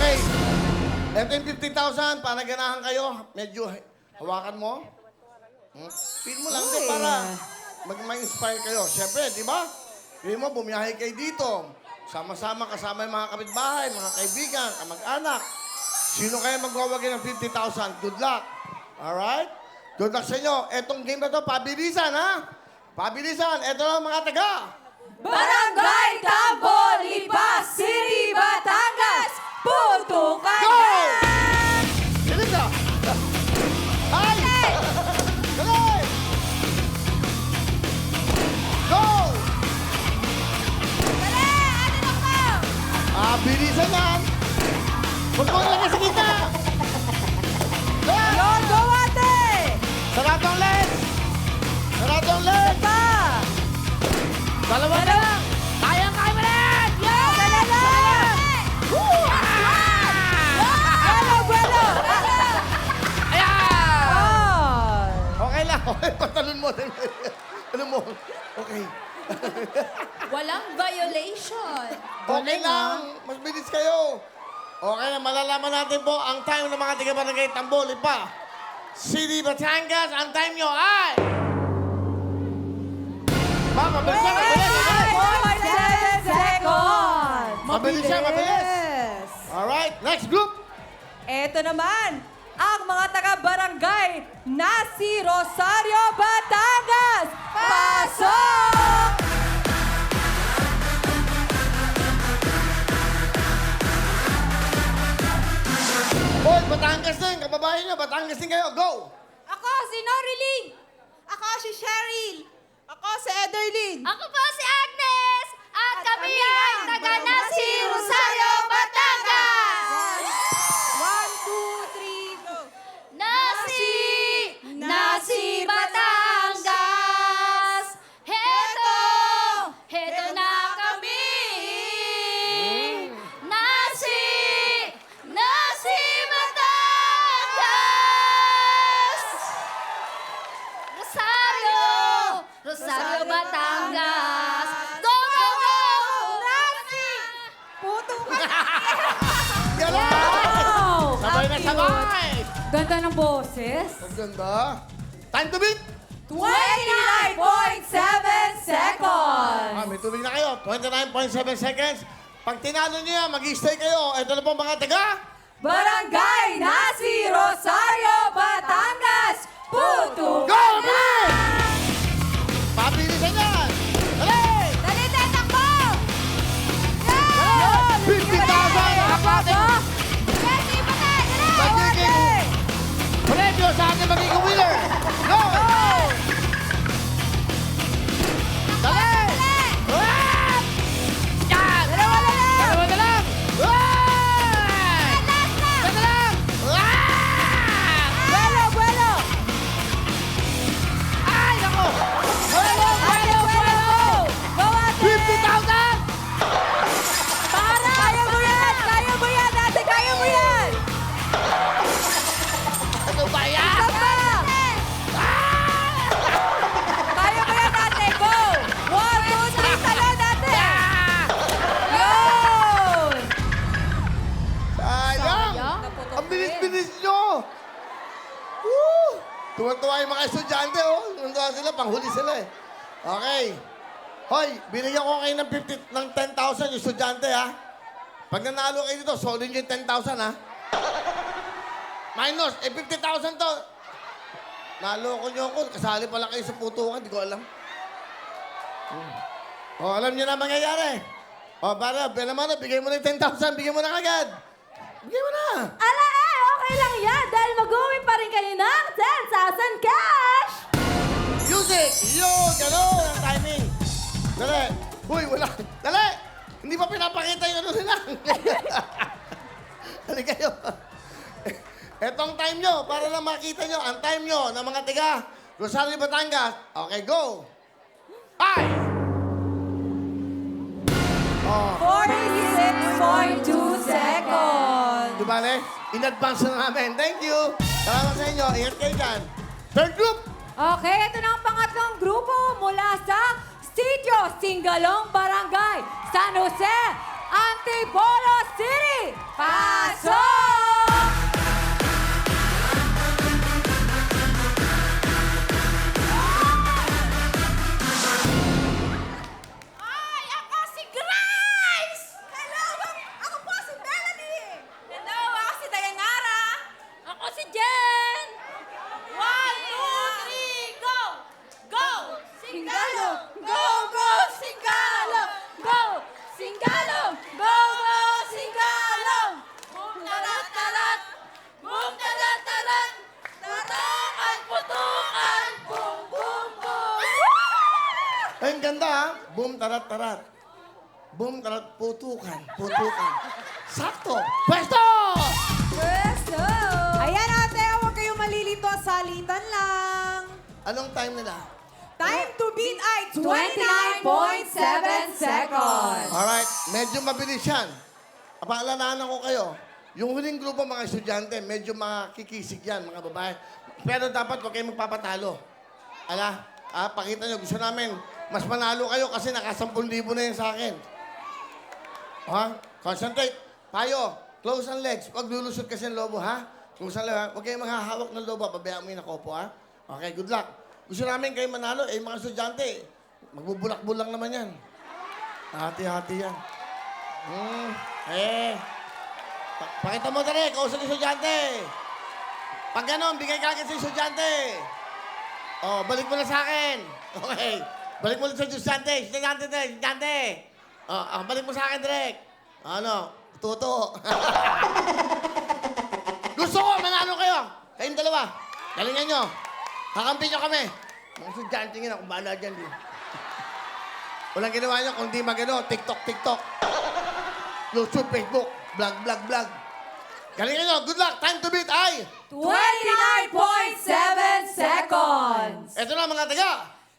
Okay. Ito yung 15,000 para ganahan kayo. Medyo hawakan mo. Hmm? Feel mo lang din para mag ma-inspire kayo. Siyempre, di ba? Feel mo, bumiyahe kayo dito. Sama-sama kasama yung mga kapitbahay, mga kaibigan, kamag-anak. Sino kaya magwawagi ng 50,000? Good luck. Alright? Good luck sa inyo. Etong game na to, pabilisan, ha? Pabilisan. Ito lang mga taga. Barangay Tambol, Lipas, City, Batangas, Putukan Go! Patalon mo. Ano mo? Okay. Walang violation. Okay lang. Mas bilis kayo. Okay na, malalaman natin po ang time ng mga taga-barangay Tamboli pa. City Batangas, ang time nyo ay... Ba, mabilis yan, mabilis, mabilis. 7 seconds! Mabilis siya, mabilis. Alright, next group. Ito naman, ang mga taga-barangay na si Rosario, Batangas! Pasok! Hoy, Batangas din. Kababayan nyo, Batangas din kayo. Go! Ako, si Noriling! Ako si Cheryl. Ako si Ederlyn. Ako po si Agnes! At, kami ay taga ganda. Time to beat! 29.7 seconds! Ah, may tubig na kayo. 29.7 seconds. Pag tinalo niyo yan, mag-stay kayo. Ito na po mga taga. Barangay na si Rosario, Batangas! Puto! Go! Bilis! Bilis-bilis nyo! Woo! Tuwan-tuwa yung mga estudyante, oh. Tuwan-tuwa sila, panghuli sila eh. Okay. Hoy, binigyan ko kayo ng 50, ng 10,000 yung estudyante, ha? Pag nanalo kayo dito, solid yung 10,000, ha? Minus, eh 50,000 to. Naloko nyo ako, kasali pala kayo sa putukan, di ko alam. Hmm. Oh, alam nyo na mangyayari. Oh, para, naman na, bigay mo na yung 10,000, bigay mo na kagad. Mo na. Ala eh, okay lang yan dahil mag-uwi pa rin kayo ng 10,000 cash! Music! Yun! Ganun ang timing. Dali. Uy, wala. Dali! Hindi pa pinapakita yung ano nila. Dali kayo. Etong time nyo, para lang makita nyo, ang time nyo ng mga tiga Rosario, Batangas. Okay, go! Ay! Oh, 46.2 seconds! di ba, In advance na namin. Thank you. Salamat sa inyo. Ingat kayo dyan. Third group. Okay, ito na ang pangatlong grupo mula sa Sitio Singalong Barangay, San Jose, Antipolo City. Pasok! Go, go, Singalo! Go, Singalo! Go, go, Singalo! Boom, tarat, tarat! Boom, tarat, tarat! Tarakan, putukan! Boom, boom, boom! Ay, ang ganda ha? Boom, tarat, tarat. Boom, tarat, putukan, putukan. Sakto! Pwesto! Pwesto! Ayan ate, huwag kayong malilito. Salitan lang. Anong time nila? Time to beat ay 29.7 seconds. Alright, medyo mabilis yan. Paalalahanan ko kayo, yung huling grupo mga estudyante, medyo makikisig yan, mga babae. Pero dapat huwag kayong magpapatalo. Ala, ah, pakita nyo, gusto namin, mas manalo kayo kasi naka 10,000 na yan sa akin. Ha? Concentrate. Payo, close ang legs. Huwag lulusot kasi ang lobo, ha? Close ang legs, ha? Huwag kayong maghahawak ng lobo. Pabayaan mo yung nakopo, ha? Okay, good luck. Gusto namin kayo manalo, eh, mga estudyante, magbubulak-bulak naman yan. Hati-hati yan. Hmm, eh. Pa- pakita mo dali, kausap ng estudyante. Pag ganon, bigay ka agad sa estudyante. Oh, balik mo na sa akin. Okay. Balik mo na sa estudyante. Estudyante estudyante. Oh, ah, balik mo sa akin, direct. Ano? Tuto. Gusto ko, manalo kayo. Kayong dalawa. Galingan nyo. Kakampi nyo kami. Mga estudyante nga, kung bahala dyan. Di. Walang ginawa nyo kung di magano, TikTok, TikTok. YouTube, Facebook, vlog, vlog, vlog. Galingan nyo. Good luck. Time to beat ay. 29.7 seconds. Ito na mga taga.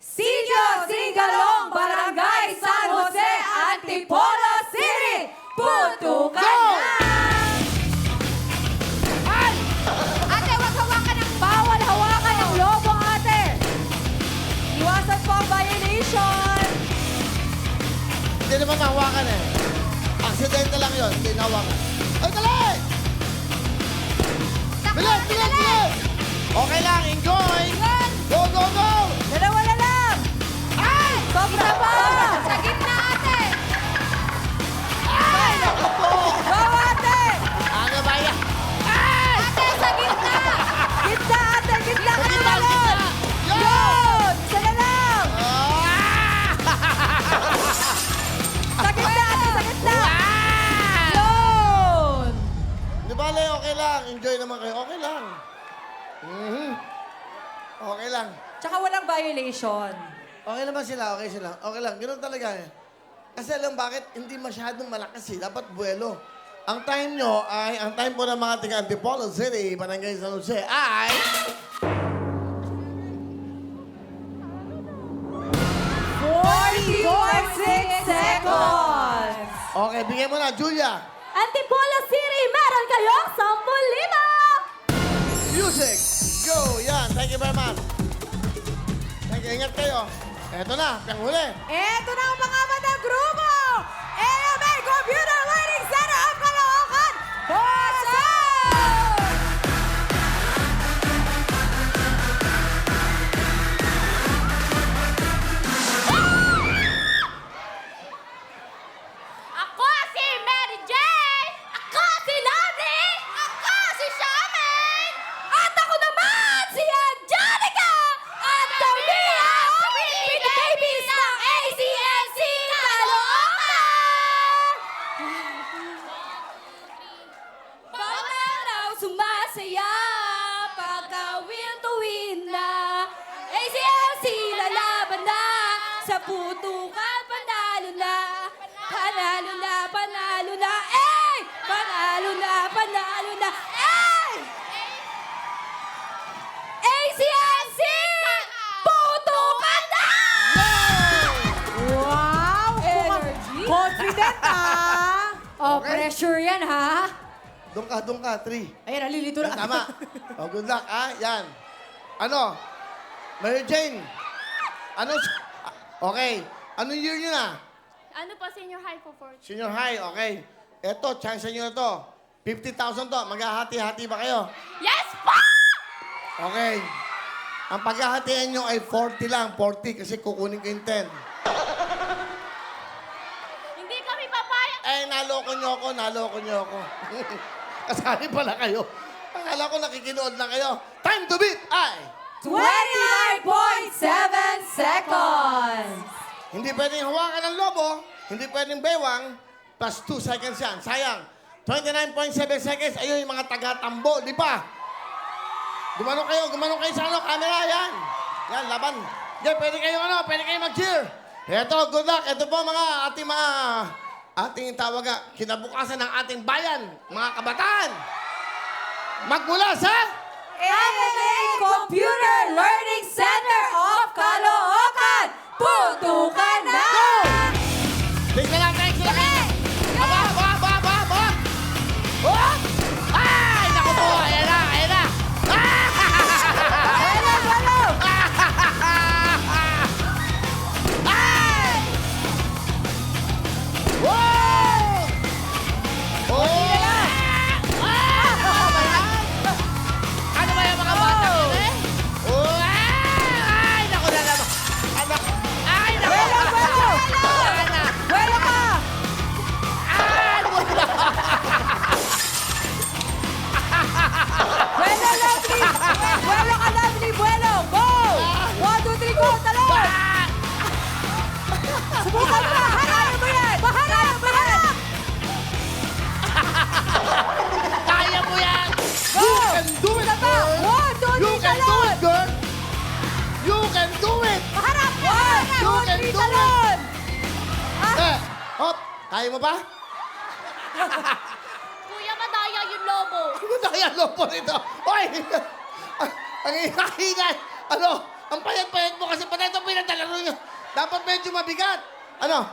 Sitio Singalong, Barangay San Jose, Antipolo City. Putukan Go! na! Hindi naman nahawakan eh. Aksidente lang yun. Hindi nahawakan. Ay, dali! Bilis, bilis, bilis! Okay lang. Enjoy! Naman kayo. Okay lang. Mhm. Okay lang. Tsaka walang violation. Okay naman sila, okay sila. Okay lang, ganoon talaga eh. Kasi alam bakit hindi masyadong malakas eh. Dapat buwelo. Ang time nyo ay, ang time po ng mga taga Antipolo City, Barangay San Jose ay... Forty-six seconds! Okay, bigyan mo na, Julia. Antipolo City, meron kayong 10,000! Music, go! Yan, thank you very much. Thank you, ingat kayo. Eto na, pang huli. Eto na ang mga mata grupo! AMA Oh, pressure yan, ha? Doon ka, doon ka, three. Ayan, nalilito Yan, tama. Oh, good luck, ah. Yan. Ano? Mary Jane. Ano? Okay. Ano year nyo na? Ano po, senior high po for Senior high, okay. Eto, chance nyo na to. 50,000 to. Maghahati-hati ba kayo? Yes po! Okay. Ang paghahatian nyo ay 40 lang. 40 kasi kukunin ko yung 10. Hindi kami Eh, naloko nyo ako, naloko nyo ako. Kasali pala kayo. Akala ko nakikinood lang kayo. Time to beat ay... 29.7 seconds! Hindi pwedeng hawakan ng lobo, hindi pwedeng bewang, plus 2 seconds yan. Sayang. 29.7 seconds, ayun yung mga taga-tambo, di ba? Gumano kayo, gumano kayo sa ano, camera, yan. Yan, laban. Yan, pwede kayo ano, pwede kayo mag-cheer. Ito, good luck. Ito po mga ating mga ating tawag nga, kinabukasan ng ating bayan, mga kabataan. Magmula sa AMA Computer Learning Center of Caloocan! Putukan It! talon! Eh, hop! Kaya mo ba? Kuya, madaya yung lobo. Ano kaya lopo nito? Hoy! Ang hihingay! Ano? Ang payat-payat mo kasi pati ito pinadalaro nyo. Dapat medyo mabigat. Ano?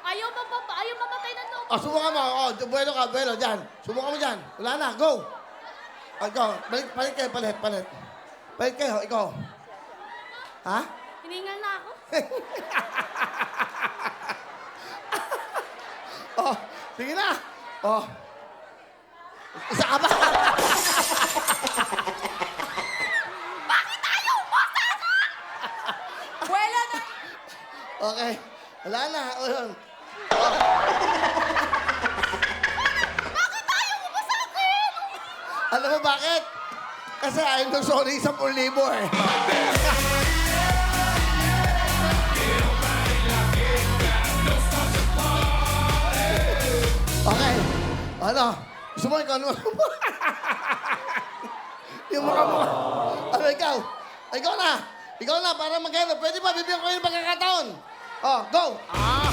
Ayaw, mababa, ayaw mamatay ng lobo. O, subukan mo. O, buwelo ka, buwelo. Dyan. Subukan mo dyan. Wala na. Go! O, go. Balik, palit kayo, palit, palit. Palit kayo, ikaw. Ha? Hiningal na ako. Oh, sige na. Oh. Isa ka ba? Wala na! Okay. Wala na. Oh. Bakit ayaw mo ba sa akin? Alam mo bakit? Kasi ayaw nung sorry sa libo eh. Gusto mo ikaw? Ano? yung mukha mo. Ano ikaw? Ikaw na. Ikaw na para magano. Pwede ba? Bibigyan ko yung pagkakataon. Oh, go. Ah.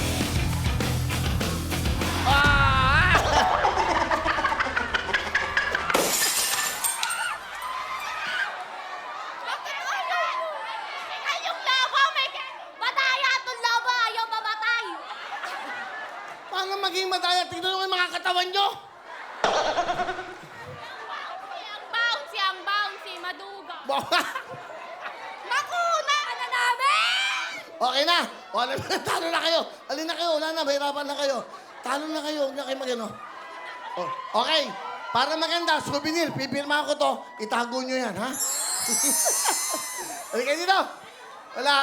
Ah. Bakit ayaw mo? Ay, yung lobo, may... Madaya itong lobo, ayaw mamatay. Paano maging madaya? Tignan mo yung mga katawan nyo. Ang bouncy, ang bouncy, maduga. Naku, na na namin! okay na. O, alam na, talo na kayo. Alin na kayo. Wala na. Mahirapan na kayo. Talo na kayo. Huwag na kayo magano. Oh, okay. Para maganda, souvenir. Pipirma ko to. Itago nyo yan, ha? Halika dito. Wala.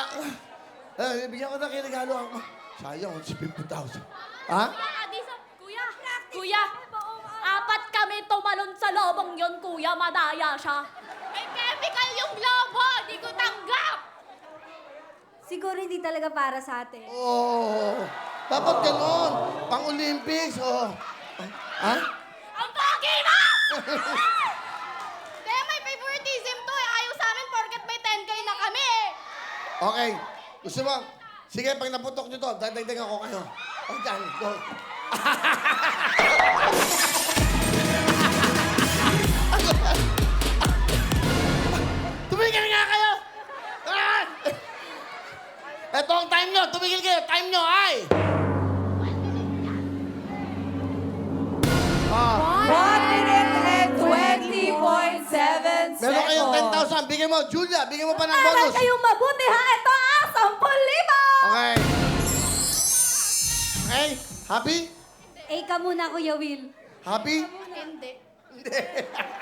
Eh, bigyan ko na kayo regalo ako. Sayang, 50,000. Ha? Kuya, di sa... Kuya, kuya, tumalon sa lobong yon, kuya, madaya siya. May chemical yung lobo, di ko tanggap. Siguro hindi talaga para sa atin. Oh, dapat ganon. Pang-Olympics, oh. Ha? Ang pogi mo! Kaya may favoritism to eh. Ayaw sa amin porket may 10k na kami eh. Okay. Gusto mo? Sige, pag naputok nyo to, dadagdagan ko kayo. O, dyan, go. Muna, Kuya Will. Happy? Hindi. Hindi.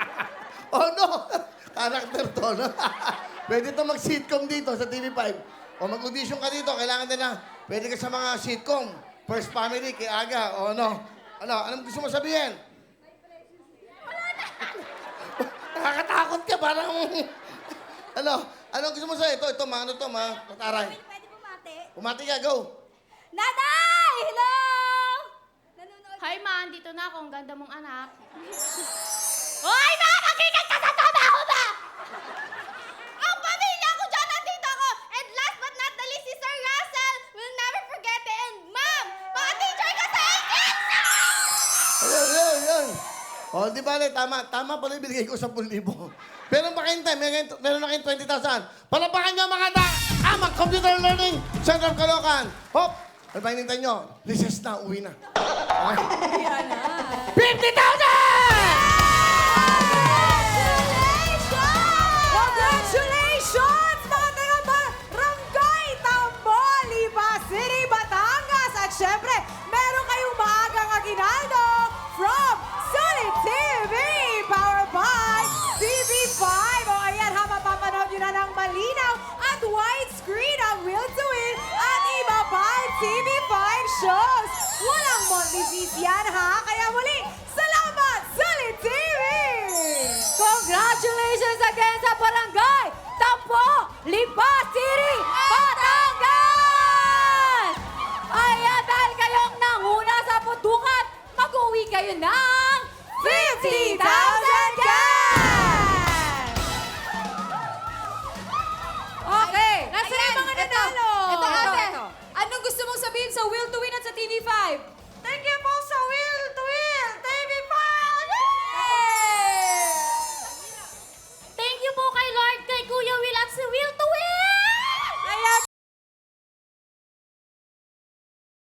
oh no! Character to, no? Pwede to mag-sitcom dito sa TV5. O mag-audition ka dito, kailangan din na. Pwede ka sa mga sitcom. First Family, kay Aga, o ano. Ano, anong gusto mo sabihin? Nakakatakot ka, parang... ano, anong gusto mo sabihin? Ito, ito, mga ano to, mga mataray. Pwede bumati? Pumati ka, go! Nanay! Hi, ma. Andito na ako. Ang ganda mong anak. Hoy, ma! Makikat ka sa trabaho ba? Ang pamilya ko dyan, nandito ako. And last but not the least, si Sir Russell will never forget it. And ma'am, mga teacher ka sa akin! Ayan, ayan, ayan. O, oh, di ba, tama, tama pala yung binigay ko 10,000. Pero makintay, meron, meron na kayong 20,000. Palapakan nyo mga ta! Amang ah, Computer Learning Center of Kalokan! Hop! Ano ba hinintay nyo? Recess na, uwi na. Okay. 50,000! Parangga.